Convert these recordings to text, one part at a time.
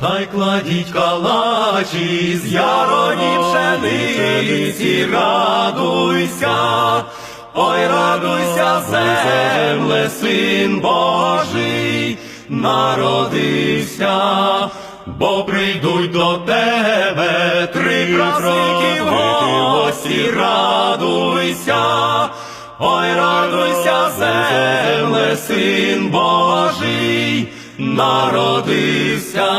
та й кладіть калачі з яроні пшениці, радуйся, ой, радуйся, земле, син Божий, народився, бо прийдуть до тебе три праздники в гості, радуйся. Ой, радуйся, земле, син Божий, народився,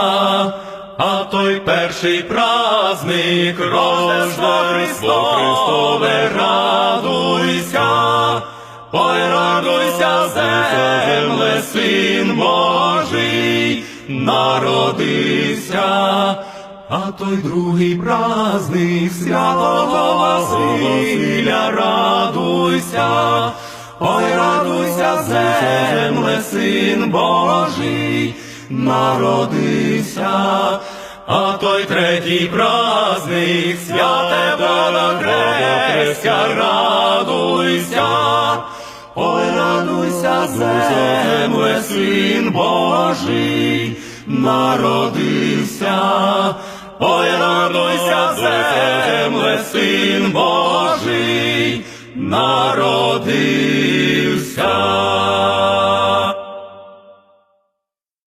а той перший праздник Рождество Христове, радуйся, ой, радуйся, земле, син Божий, народився. А той другий праздник святого Василя, радуйся, земле, син Божий, народився. А той третій праздник святе Богохрестя, радуйся, ой, радуйся, земле, син Божий, народився. Ой, радуйся, земле, син Божий, народився.